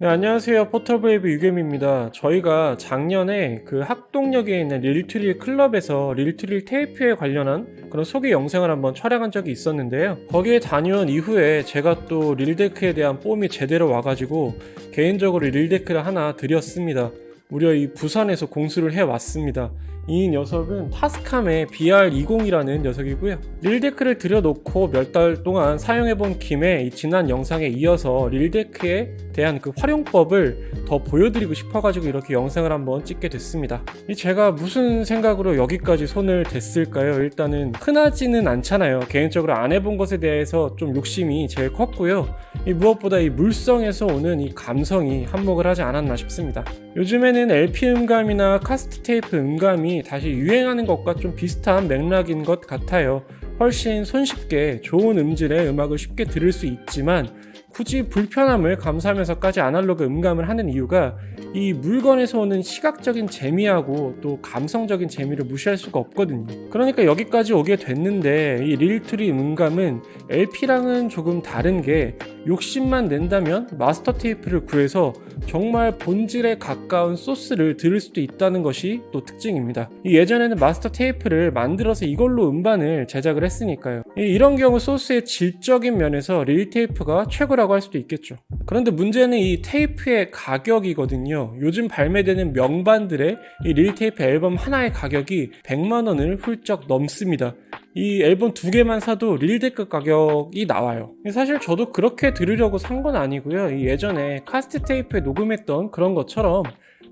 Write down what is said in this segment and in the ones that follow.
네, 안녕하세요. 포터브레이브 유겸입니다. 저희가 작년에 그 학동역에 있는 릴트릴 클럽에서 릴트릴 테이프에 관련한 그런 소개 영상을 한번 촬영한 적이 있었는데요. 거기에 다녀온 이후에 제가 또 릴데크에 대한 뽐이 제대로 와가지고 개인적으로 릴데크를 하나 드렸습니다. 무려 이 부산에서 공수를 해왔습니다. 이 녀석은 타스캄의 BR20이라는 녀석이고요. 릴데크를 들여놓고 몇 달 동안 사용해본 김에 이 지난 영상에 이어서 릴데크에 대한 그 활용법을 더 보여드리고 싶어가지고 이렇게 영상을 한번 찍게 됐습니다. 이 제가 무슨 생각으로 여기까지 손을 댔을까요? 일단은 흔하지는 않잖아요. 개인적으로 안 해본 것에 대해서 좀 욕심이 제일 컸고요. 이 무엇보다 이 물성에서 오는 이 감성이 한몫을 하지 않았나 싶습니다. 요즘에는 LP 음감이나 카스트 테이프 음감이 다시 유행하는 것과 좀 비슷한 맥락인 것 같아요. 훨씬 손쉽게 좋은 음질의 음악을 쉽게 들을 수 있지만 굳이 불편함을 감수하면서까지 아날로그 음감을 하는 이유가 이 물건에서 오는 시각적인 재미하고 또 감성적인 재미를 무시할 수가 없거든요. 그러니까 여기까지 오게 됐는데 이 릴트리 음감은 LP랑은 조금 다른 게 욕심만 낸다면 마스터 테이프를 구해서 정말 본질에 가까운 소스를 들을 수도 있다는 것이 또 특징입니다. 이 예전에는 마스터 테이프를 만들어서 이걸로 음반을 제작을 했으니까요. 이- 이런 경우 소스의 질적인 면에서 릴 테이프가 최고라고 할 수도 있겠죠. 그런데 문제는 이 테이프의 가격이거든요. 요즘 발매되는 명반들의 이 릴 테이프 앨범 하나의 가격이 100만 원을 훌쩍 넘습니다. 이 앨범 두 개만 사도 릴데크 가격이 나와요. 사실 저도 그렇게 들으려고 산 건 아니고요. 이 예전에 카스트 테이프에 녹음했던 그런 것처럼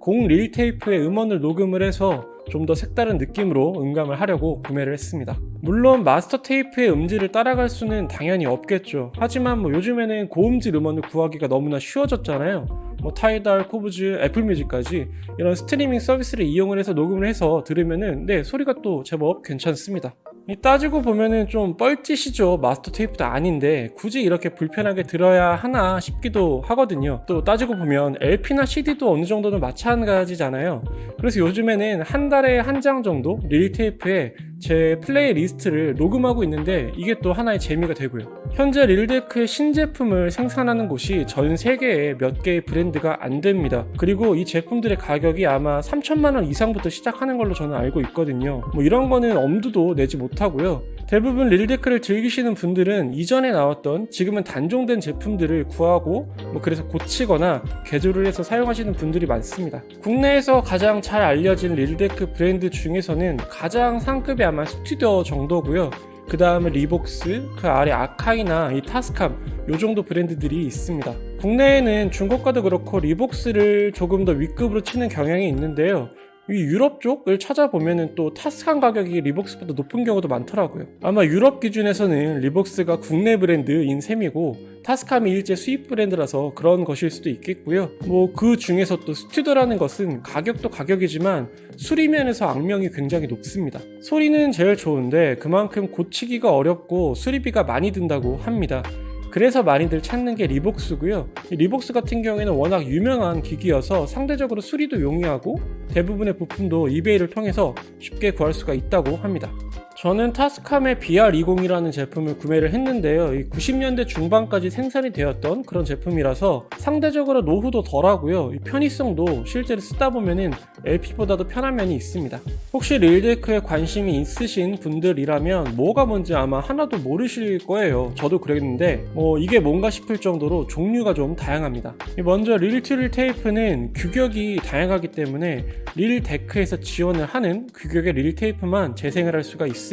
공 릴 테이프에 음원을 녹음을 해서 좀 더 색다른 느낌으로 음감을 하려고 구매를 했습니다. 물론 마스터 테이프의 음질을 따라갈 수는 당연히 없겠죠. 하지만 뭐 요즘에는 고음질 음원을 구하기가 너무나 쉬워졌잖아요. 뭐 타이달, 코브즈, 애플뮤직까지 이런 스트리밍 서비스를 이용을 해서 녹음을 해서 들으면은 네 소리가 또 제법 괜찮습니다. 이 따지고 보면은 좀 뻘짓이죠. 마스터 테이프도 아닌데 굳이 이렇게 불편하게 들어야 하나 싶기도 하거든요. 또 따지고 보면 LP나 CD도 어느 정도는 마찬가지잖아요. 그래서 요즘에는 한 달에 한 장 정도 릴 테이프에 제 플레이리스트를 녹음하고 있는데 이게 또 하나의 재미가 되고요. 현재 릴데크의 신제품을 생산하는 곳이 전 세계에 몇 개의 브랜드가 안 됩니다. 그리고 이 제품들의 가격이 아마 3천만 원 이상부터 시작하는 걸로 저는 알고 있거든요. 뭐 이런 거는 엄두도 내지 못하고요. 대부분 릴데크를 즐기시는 분들은 이전에 나왔던 지금은 단종된 제품들을 구하고 뭐 그래서 고치거나 개조를 해서 사용하시는 분들이 많습니다. 국내에서 가장 잘 알려진 릴데크 브랜드 중에서는 가장 상급이 아마 스튜디오 정도고요. 그 다음에 리복스, 그 아래 아카이나 이 타스캄 요 정도 브랜드들이 있습니다. 국내에는 중고가도 그렇고 리복스를 조금 더 윗급으로 치는 경향이 있는데요. 이 유럽 쪽을 찾아보면은 또 타스칸 가격이 리복스보다 높은 경우도 많더라고요. 아마 유럽 기준에서는 리복스가 국내 브랜드인 셈이고 타스캄이 일제 수입 브랜드라서 그런 것일 수도 있겠고요. 뭐 그 중에서 또 스튜더라는 것은 가격도 가격이지만 수리면에서 악명이 굉장히 높습니다. 소리는 제일 좋은데 그만큼 고치기가 어렵고 수리비가 많이 든다고 합니다. 그래서 많이들 찾는 게 리복스고요. 이 리복스 같은 경우에는 워낙 유명한 기기여서 상대적으로 수리도 용이하고 대부분의 부품도 이베이를 통해서 쉽게 구할 수가 있다고 합니다. 저는 타스캄의 BR20이라는 제품을 구매를 했는데요. 이 90년대 중반까지 생산이 되었던 그런 제품이라서 상대적으로 노후도 덜하고요. 이 편의성도 실제로 쓰다 보면은 LP보다도 편한 면이 있습니다. 혹시 릴데크에 관심이 있으신 분들이라면 뭐가 뭔지 아마 하나도 모르실 거예요. 저도 그랬는데 뭐 이게 뭔가 싶을 정도로 종류가 좀 다양합니다. 먼저 릴트릴 테이프는 규격이 다양하기 때문에 릴 데크에서 지원을 하는 규격의 릴 테이프만 재생을 할 수가 있습니다.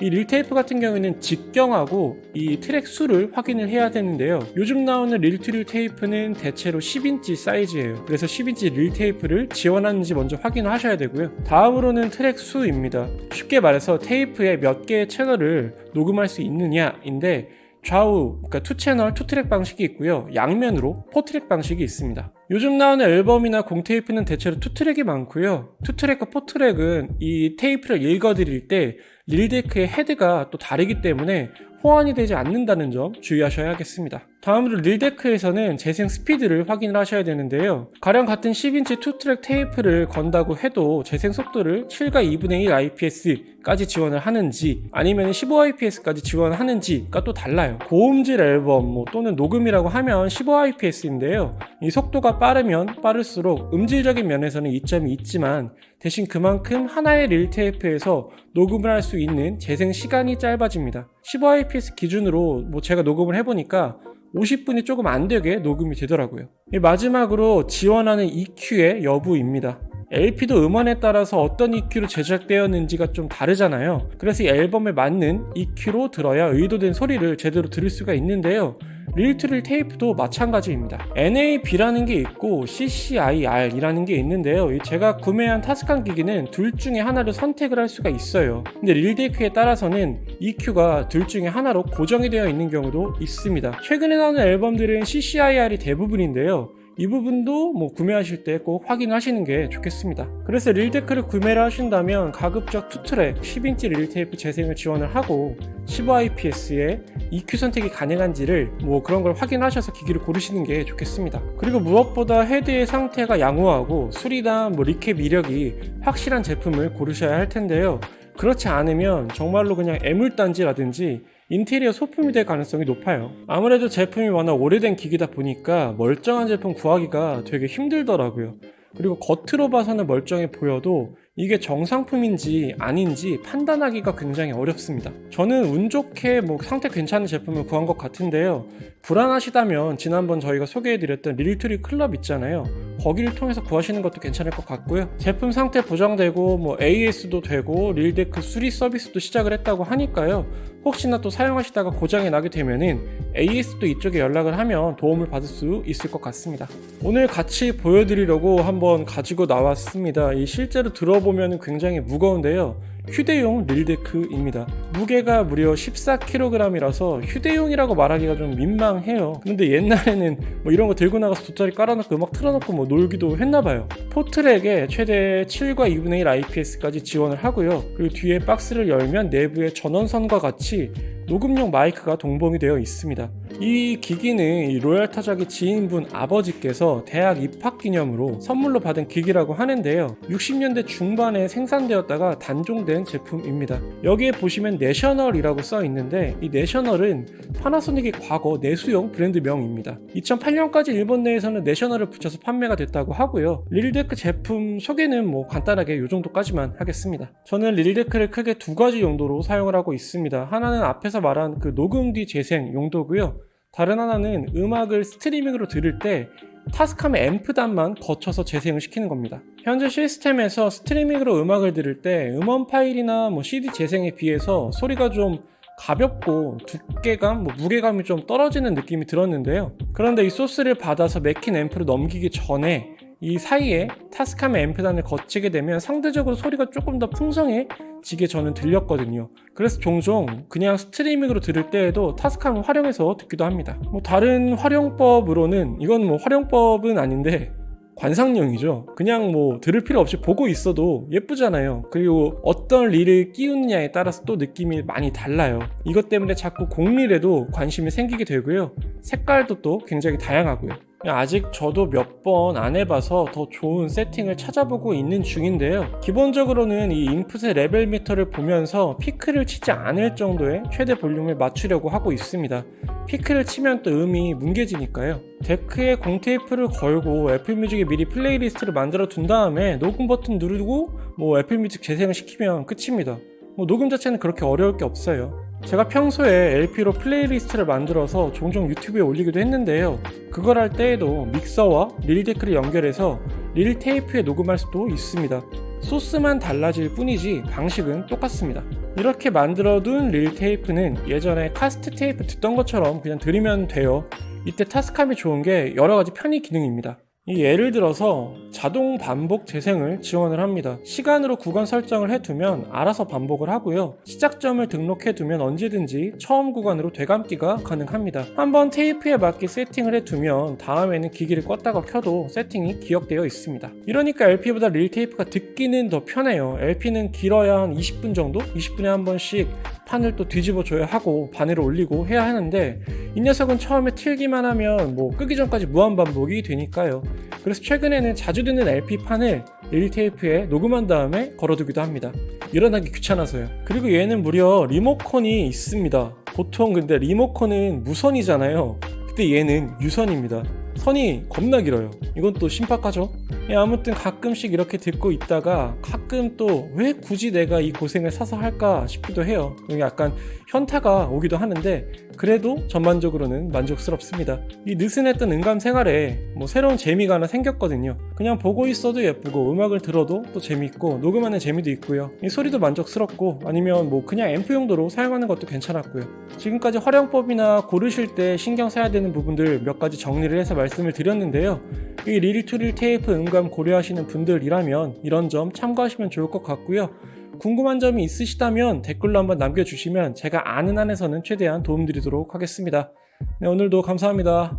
이 릴 테이프 같은 경우에는 직경하고 이 트랙 수를 확인을 해야 되는데요. 요즘 나오는 릴트릴 테이프는 대체로 10인치 사이즈예요. 그래서 10인치 릴 테이프를 지원하는지 먼저 확인을 하셔야 되고요. 다음으로는 트랙 수입니다. 쉽게 말해서 테이프에 몇 개의 채널을 녹음할 수 있느냐인데 좌우, 그러니까 투 채널, 투 트랙 방식이 있고요. 양면으로 포 트랙 방식이 있습니다. 요즘 나오는 앨범이나 공테이프는 대체로 투 트랙이 많고요. 투 트랙과 포 트랙은 이 테이프를 읽어 드릴 때 릴데크의 헤드가 또 다르기 때문에 호환이 되지 않는다는 점 주의하셔야겠습니다. 다음으로 릴데크에서는 재생 스피드를 확인을 하셔야 되는데요. 가령 같은 10인치 투트랙 테이프를 건다고 해도 재생 속도를 7과 2분의 1 IPS까지 지원을 하는지 아니면 15 IPS까지 지원하는지가 또 달라요. 고음질 앨범 뭐 또는 녹음이라고 하면 15 IPS인데요. 이 속도가 빠르면 빠를수록 음질적인 면에서는 이점이 있지만 대신 그만큼 하나의 릴 테이프에서 녹음을 할 수 있는 재생 시간이 짧아집니다. 15 IPS 기준으로 뭐 제가 녹음을 해보니까 50분이 조금 안 되게 녹음이 되더라고요. 이 마지막으로 지원하는 EQ의 여부입니다. LP도 음원에 따라서 어떤 EQ로 제작되었는지가 좀 다르잖아요. 그래서 이 앨범에 맞는 EQ로 들어야 의도된 소리를 제대로 들을 수가 있는데요. 릴트릴 테이프도 마찬가지입니다. NAB라는 게 있고 CCIR이라는 게 있는데요. 이 제가 구매한 타스칸 기기는 둘 중에 하나를 선택을 할 수가 있어요. 근데 릴데이크에 따라서는 EQ가 둘 중에 하나로 고정이 되어 있는 경우도 있습니다. 최근에 나오는 앨범들은 CCIR이 대부분인데요. 이 부분도 뭐 구매하실 때 꼭 확인하시는 게 좋겠습니다. 그래서 릴데크를 구매를 하신다면 가급적 투트랙 10인치 릴테이프 재생을 지원을 하고 15IPS에 EQ 선택이 가능한지를 뭐 그런 걸 확인하셔서 기기를 고르시는 게 좋겠습니다. 그리고 무엇보다 헤드의 상태가 양호하고 수리나 뭐 리캡 이력이 확실한 제품을 고르셔야 할 텐데요. 그렇지 않으면 정말로 그냥 애물단지라든지 인테리어 소품이 될 가능성이 높아요. 아무래도 제품이 워낙 오래된 기기다 보니까 멀쩡한 제품 구하기가 되게 힘들더라고요. 그리고 겉으로 봐서는 멀쩡해 보여도 이게 정상품인지 아닌지 판단하기가 굉장히 어렵습니다. 저는 운 좋게 뭐 상태 괜찮은 제품을 구한 것 같은데요. 불안하시다면 지난번 저희가 소개해드렸던 릴트리 클럽 있잖아요. 거기를 통해서 구하시는 것도 괜찮을 것 같고요. 제품 상태 보장되고 뭐 AS도 되고 릴데크 수리 서비스도 시작을 했다고 하니까요. 혹시나 또 사용하시다가 고장이 나게 되면은 AS도 이쪽에 연락을 하면 도움을 받을 수 있을 것 같습니다. 오늘 같이 보여드리려고 한번 가지고 나왔습니다. 이 실제로 들어보면 굉장히 무거운데요. 휴대용 릴데크입니다. 무게가 무려 14kg이라서 휴대용이라고 말하기가 좀 민망해요. 근데 옛날에는 뭐 이런 거 들고 나가서 돗자리 깔아놓고 음악 틀어놓고 뭐 놀기도 했나봐요. 포트랙에 최대 7과 2분의 1 IPS까지 지원을 하고요. 그리고 뒤에 박스를 열면 내부에 전원선과 같이 녹음용 마이크가 동봉이 되어 있습니다. 이 기기는 이 로얄 타작의 지인분 아버지께서 대학 입학 기념으로 선물로 받은 기기라고 하는데요. 60년대 중반에 생산되었다가 단종된 제품입니다. 여기에 보시면 내셔널이라고 써 있는데 이 내셔널은 파나소닉의 과거 내수용 브랜드명입니다. 2008년까지 일본 내에서는 내셔널을 붙여서 판매가 됐다고 하고요. 릴데크 제품 소개는 뭐 간단하게 이 정도까지만 하겠습니다. 저는 릴데크를 크게 두 가지 용도로 사용을 하고 있습니다. 하나는 앞에서 말한 그 녹음 뒤 재생 용도고요. 다른 하나는 음악을 스트리밍으로 들을 때 타스캄의 앰프단만 거쳐서 재생을 시키는 겁니다. 현재 시스템에서 스트리밍으로 음악을 들을 때 음원 파일이나 뭐 CD 재생에 비해서 소리가 좀 가볍고 두께감, 뭐 무게감이 좀 떨어지는 느낌이 들었는데요. 그런데 이 소스를 받아서 맥힌 앰프로 넘기기 전에 이 사이에 타스캄의 앰프단을 거치게 되면 상대적으로 소리가 조금 더 풍성해지게 저는 들렸거든요. 그래서 종종 그냥 스트리밍으로 들을 때에도 타스캄을 활용해서 듣기도 합니다. 뭐 다른 활용법으로는 이건 뭐 활용법은 아닌데 관상용이죠. 그냥 뭐 들을 필요 없이 보고 있어도 예쁘잖아요. 그리고 어떤 릴을 끼우느냐에 따라서 또 느낌이 많이 달라요. 이것 때문에 자꾸 공릴에도 관심이 생기게 되고요. 색깔도 또 굉장히 다양하고요. 아직 저도 몇 번 안 해봐서 더 좋은 세팅을 찾아보고 있는 중인데요. 기본적으로는 이 인풋의 레벨 미터를 보면서 피크를 치지 않을 정도의 최대 볼륨을 맞추려고 하고 있습니다. 피크를 치면 또 음이 뭉개지니까요. 데크에 공테이프를 걸고 애플뮤직에 미리 플레이리스트를 만들어 둔 다음에 녹음 버튼 누르고 뭐 애플뮤직 재생을 시키면 끝입니다. 뭐 녹음 자체는 그렇게 어려울 게 없어요. 제가 평소에 LP로 플레이리스트를 만들어서 종종 유튜브에 올리기도 했는데요. 그걸 할 때에도 믹서와 릴데크를 연결해서 릴 테이프에 녹음할 수도 있습니다. 소스만 달라질 뿐이지 방식은 똑같습니다. 이렇게 만들어둔 릴 테이프는 예전에 카스트 테이프 듣던 것처럼 그냥 들으면 돼요. 이때 타스캄이 좋은 게 여러 가지 편의 기능입니다. 이 예를 들어서 자동 반복 재생을 지원을 합니다. 시간으로 구간 설정을 해두면 알아서 반복을 하고요. 시작점을 등록해두면 언제든지 처음 구간으로 되감기가 가능합니다. 한번 테이프에 맞게 세팅을 해두면 다음에는 기기를 껐다가 켜도 세팅이 기억되어 있습니다. 이러니까 LP보다 릴 테이프가 듣기는 더 편해요. LP는 길어야 한 20분 정도? 20분에 한 번씩 판을 또 뒤집어 줘야 하고 바늘을 올리고 해야 하는데 이 녀석은 처음에 틀기만 하면 뭐 끄기 전까지 무한 반복이 되니까요. 그래서 최근에는 자주 듣는 LP판을 릴 테이프에 녹음한 다음에 걸어두기도 합니다. 일어나기 귀찮아서요. 그리고 얘는 무려 리모컨이 있습니다. 보통 근데 리모컨은 무선이잖아요. 근데 얘는 유선입니다. 선이 겁나 길어요. 이건 또 신박하죠? 예, 아무튼 가끔씩 이렇게 듣고 있다가 가끔 또 왜 굳이 내가 이 고생을 사서 할까 싶기도 해요. 약간 현타가 오기도 하는데 그래도 전반적으로는 만족스럽습니다. 이 느슨했던 응감 생활에 뭐 새로운 재미가 하나 생겼거든요. 그냥 보고 있어도 예쁘고 음악을 들어도 또 재밌고 녹음하는 재미도 있고요. 이 소리도 만족스럽고 아니면 뭐 그냥 앰프 용도로 사용하는 것도 괜찮았고요. 지금까지 활용법이나 고르실 때 신경 써야 되는 부분들 몇 가지 정리를 해서 말씀 을 드렸는데요. 이 릴투릴 테이프 음감 고려하시는 분들이라면 이런 점 참고하시면 좋을 것 같고요. 궁금한 점이 있으시다면 댓글로 한번 남겨주시면 제가 아는 한에서는 최대한 도움드리도록 하겠습니다. 네, 오늘도 감사합니다.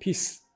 피스.